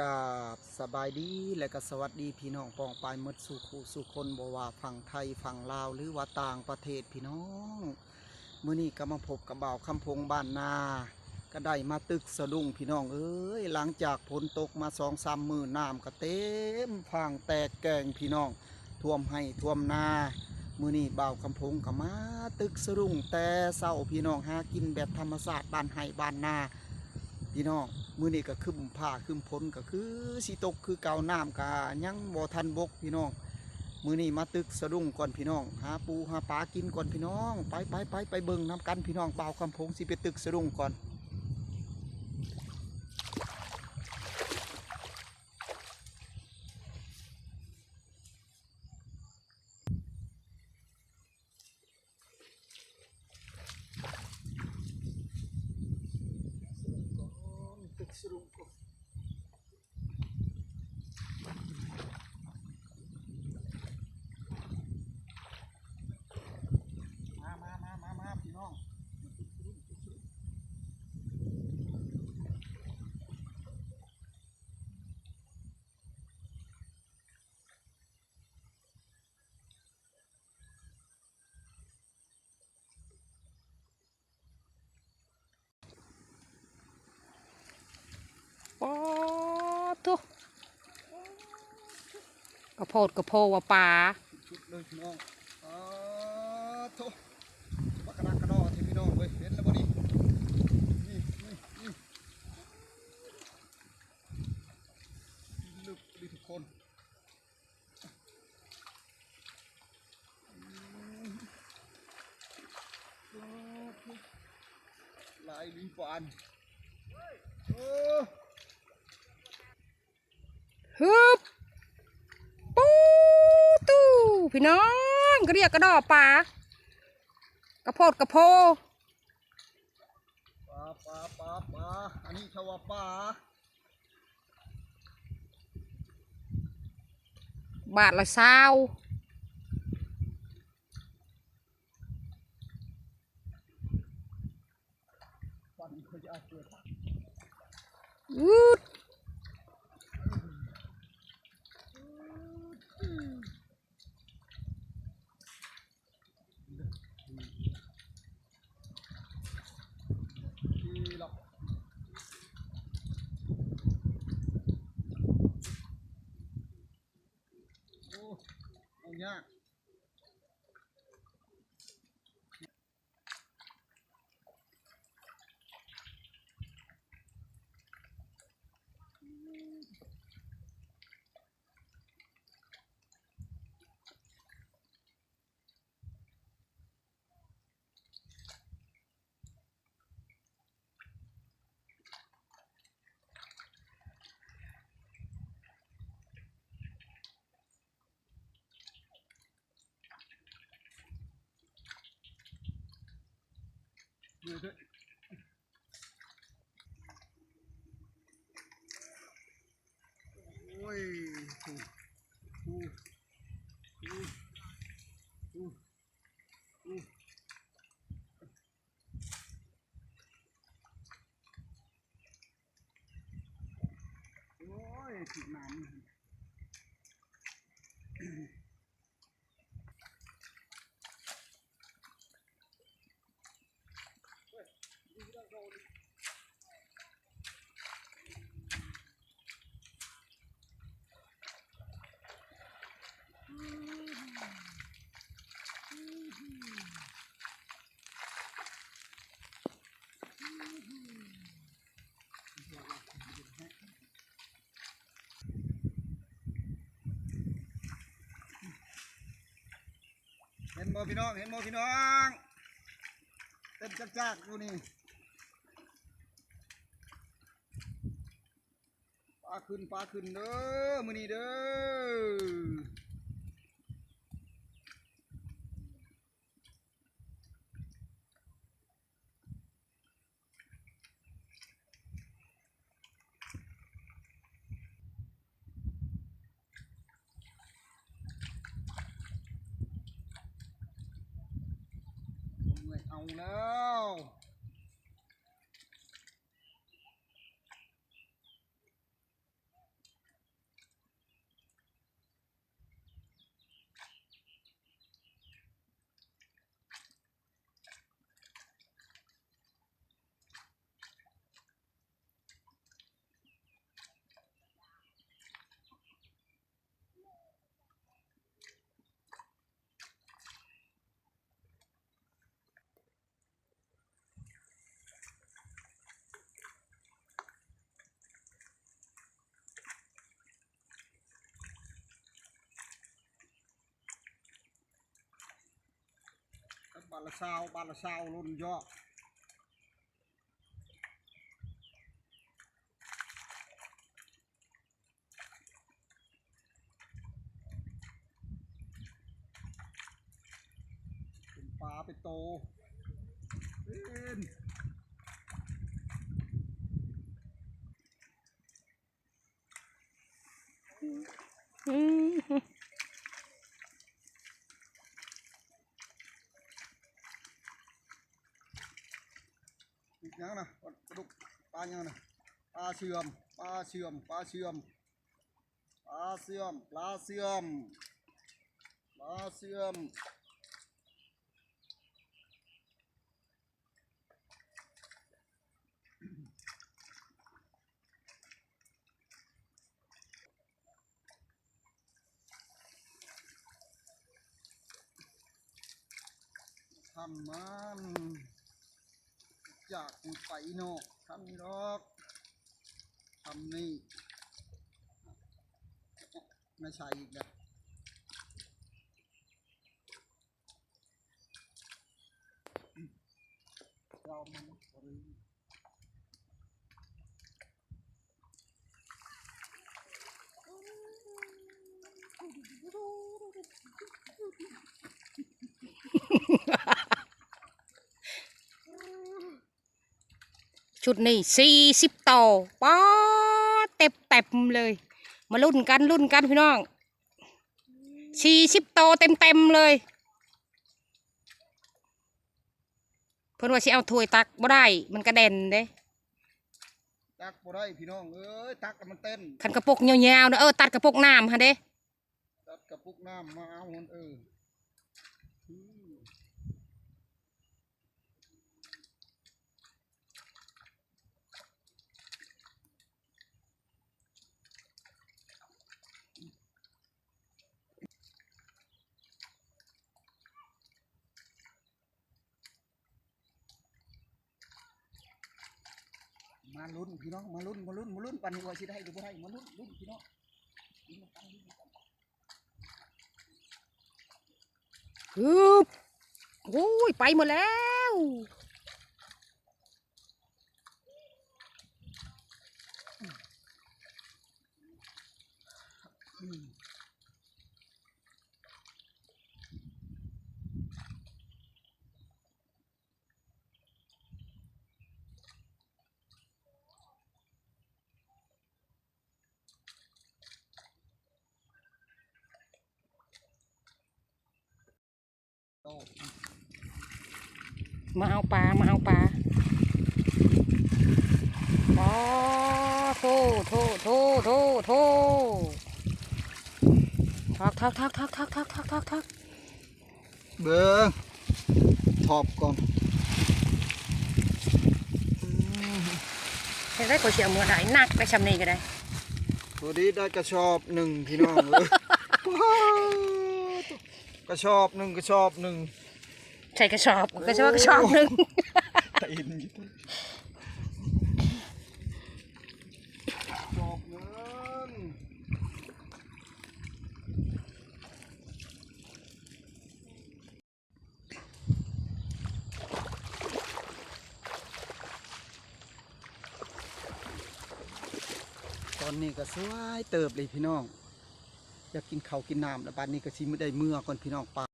กาบสบายดีและก็สวัสดีพี่น้องปองปายมดสู่คู่สู่คนบ่ว่าฝั่งไทยฝั่งลาวหรือว่าต่างประเทศพี่น้องมื้อนี้ก็มาพบกับบ่าวคำพงบ้านนา ก็ได้มาตึกสะดุ้งพี่น้องเอ้ยหลังจากฝนตกมาสองสามมือน้ำก็เต็มฟางแตกแกงพี่น้องท่วมให้ท่วมนามื้อนี้บ่าวคำพงก็มาตึกสะดุ้งแต่เศร้าพี่น้องหากินแบบธรรมชาสติบ้านไห้บ้านนา พี่น้องมื้อนี้ก็คึมผ้าคึมพ้นก็คือสิตกคือเกาน้ำกายังบ่ทันบกพี่น้องมื้อนี้มาตึกสะดุ้งก่อนพี่น้องหาปูหาปลากินก่อนพี่น้อง ไปไปไปไปเบิ่งน้ำกันพี่น้องเปล่าคำพงสิไปตึกสะดุ้งก่อน ตึกสะดุ้งก่อนมามามามามาพี่น้อง ปอทุก กระโพดกระโพว่าปลาชุดเลยพี่น้องอ่าโถบักกะนักระดอที่พี่น้องเว้ยเห็นแล้วบ่นี่นี่นี่นี่ลึกดีทุกคนลายลิ้นปานโอ้ฮึบปูตู้ พี่น้องก็เรียกกระดอปลากระโพดกระโพปลาปลาปลาปลาอันนี้ชาวาปลาบาทละเศร้าฟันเขาจะเอาเปลือกวูด ทีหรอกโอ้เอา ยาก Yeah, ็นบ่พี่น้อง เห็นบ่พี่น้องเต้นจักๆดูนี่ปลาขึ้นปลาขึ้นเด้อมือนี้เด้อ ไานละสาวบ้านละสาวลุ่นยอปลาไปโตเป็นอืม ย่างนะปลาเชื่อมปลาเชื่อมปลาเชื่อมปลาเชื่อมปลาเชื่อมปลาเชื่อมทำมัน อยากไปนอกทำนี่หรอกทำนี่ไม่ใช่อีกแล้วเรามันบริ ชุดนี้สี่สิบต่อป๊อดเต็มเต็มๆเลย มารุ่นกันรุ่นกันพี่น้องสี่สิบโตเต็มเต็มๆเลยเพิ่นว่าสิเอาถ้วยตักบ่ได้ มันกระเด็นเด้ตักบ่ได้พี่น้องเอ้ยตักแล้วมันเต้นคันกระปุกยาวๆเด้อเออตัดกระปุกน้ำฮะเด้ตัดกระปุกน้ำมาเอามันเออ ลุ้นพี่น้องมาลุ้นมาลุ้นมาลุ้นปันหัวสิได้หรือบ่ได้มาลุ้นลุ้นพี่น้องฮึบโอ้ยไปหมดแล้ว มาเอาปลา มาเอาปลาปอโทโทโทโทโททักทักทักทักทักทักทักทักทักเบิ้งทอบก่อนให้ได้ก็เสียมือไหนหนักไปชำนี้ก็ได้ตัวนี้ได้กระชอบหนึ่งพี่น้องเอ้ยว้าวกระชอบหนึ่งกระชอบหนึ่ง ใส่กระสอบกระสอบกระสอบหนึ่งตีนอยู่ที่กระชอบนั้นตอนนี้ก็สวยเติบเลยพี่น้อง อยากกินข้าวกินน้ำแล้วบ้านนี้ก็ชิมไม่ได้เมื่อก่อนพี่น้องปลา